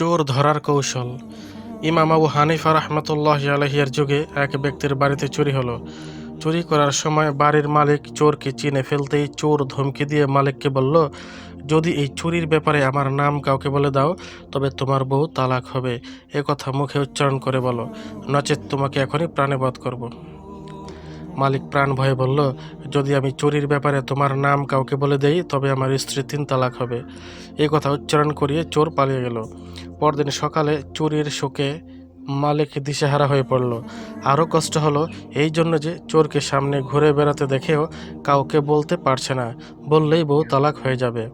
চোর ধরার কৌশল। ইমাম আবু হানিফা রহমতুল্লাহ আলহিয়ার যুগে এক ব্যক্তির বাড়িতে চুরি হলো। চুরি করার সময় বাড়ির মালিক চোরকে চিনে ফেলতেই চোর ধমকি দিয়ে মালিককে বলল, যদি এই চুরির ব্যাপারে আমার নাম কাউকে বলে দাও, তবে তোমার বউ তালাক হবে। এ কথা মুখে উচ্চারণ করে বলো, নচেত তোমাকে এখনই প্রাণে বধ করব। মালিক প্রাণ ভয়ে বলল, যদি আমি চুরির ব্যাপারে তোমার নাম কাউকে বলে দেই, তবে আমার স্ত্রী তিন তালাক হবে। এই কথা উচ্চারণ করিয়ে চোর পালিয়ে গেল। পরদিন সকালে চোরের শোকে মালিক দিশেহারা হয়ে পড়ল। আরও কষ্ট হলো এই জন্য যে চোরকে সামনে ঘুরে বেড়াতে দেখেও কাউকে বলতে পারছে না। বললেই বউ তালাক হয়ে যাবে।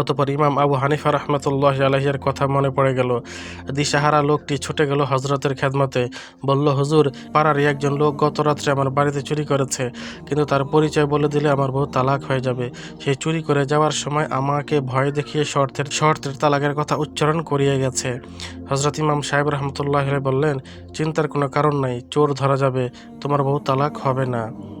অতপর ইমাম আবু হানিফা রহমতুল্লাহ আলহিয়ার কথা মনে পড়ে গেল। দিশাহারা লোকটি ছুটে গেল হজরতের খেদমতে। বলল, হুজুর পাড়ারই একজন লোক গত রাত্রে আমার বাড়িতে চুরি করেছে। কিন্তু তার পরিচয় বলে দিলে আমার বউ তালাক হয়ে যাবে। সে চুরি করে যাওয়ার সময় আমাকে ভয় দেখিয়ে শর্তের শর্তের তালাকের কথা উচ্চারণ করিয়ে গেছে। হজরত ইমাম সাহেব রহমতুল্লাহ বললেন, চিন্তার কোনো কারণ নাই, চোর ধরা যাবে, তোমার বউ তালাক হবে না।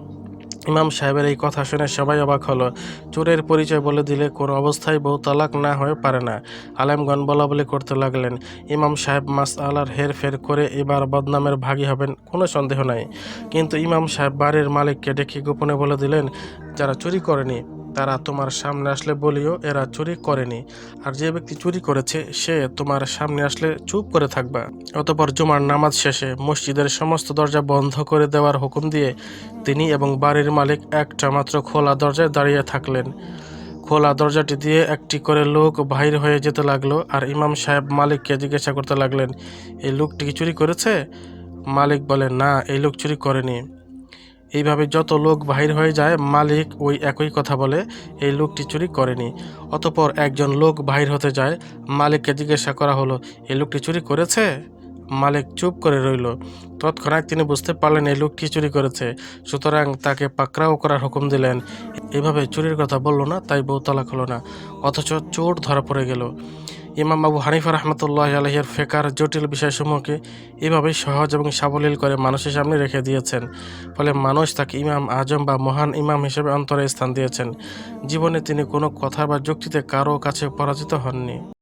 ইমাম সাহেবের এই কথা শুনে সবাই অবাক হলো। চোরের পরিচয় বলে দিলে কোনো অবস্থায় বউ তালাক না হয়ে পারে না। আলেমগণ বলা বলি করতে লাগলেন, ইমাম সাহেব মাস আলার হের ফের করে এবার বদনামের ভাগী হবেন, কোনো সন্দেহ নাই। কিন্তু ইমাম সাহেব বাড়ির মালিককে ডেকে গোপনে বলে দিলেন, যারা চুরি করেনি তারা তোমার সামনে আসলে বলিও, এরা চুরি করেনি। আর যে ব্যক্তি চুরি করেছে, সে তোমার সামনে আসলে চুপ করে থাকবা। অতপর জুমার নামাজ শেষে মসজিদের সমস্ত দরজা বন্ধ করে দেওয়ার হুকুম দিয়ে তিনি এবং বাড়ির মালিক একটা মাত্র খোলা দরজায় দাঁড়িয়ে থাকলেন। খোলা দরজাটি দিয়ে একটি করে লোক বাহির হয়ে যেতে লাগল আর ইমাম সাহেব মালিককে জিজ্ঞাসা করতে লাগলেন, এই লোকটি কি চুরি করেছে? মালিক বলে না, এই লোক চুরি করেনি। এইভাবে যত লোক বাহির হয়ে যায়, মালিক ওই একই কথা বলে, এই লোকটি চুরি করেনি। অতপর একজন লোক বাহির হতে যায়, মালিককে জিজ্ঞাসা করা হলো, এই লোকটি চুরি করেছে? মালিক চুপ করে রইল। তৎক্ষণাৎ তিনি বুঝতে পারলেন, এই লোকটি চুরি করেছে। সুতরাং তাকে পাকড়াও করার হুকুম দিলেন। এভাবে চুরির কথা বলল না, তাই বউ তালাক হলো না, অথচ চোর ধরা পড়ে গেল। ইমাম আবু হানিফা রহমতুল্লাহ আলহের ফেকার জটিল বিষয়সমূহকে এভাবে সহজ এবং সাবলীল করে মানুষের সামনে রেখে দিয়েছেন। ফলে মানুষ তাকে ইমাম আজম বা মহান ইমাম হিসেবে অন্তরে স্থান দিয়েছেন। জীবনে তিনি কোনো কথা বা যুক্তিতে কারও কাছে পরাজিত হননি।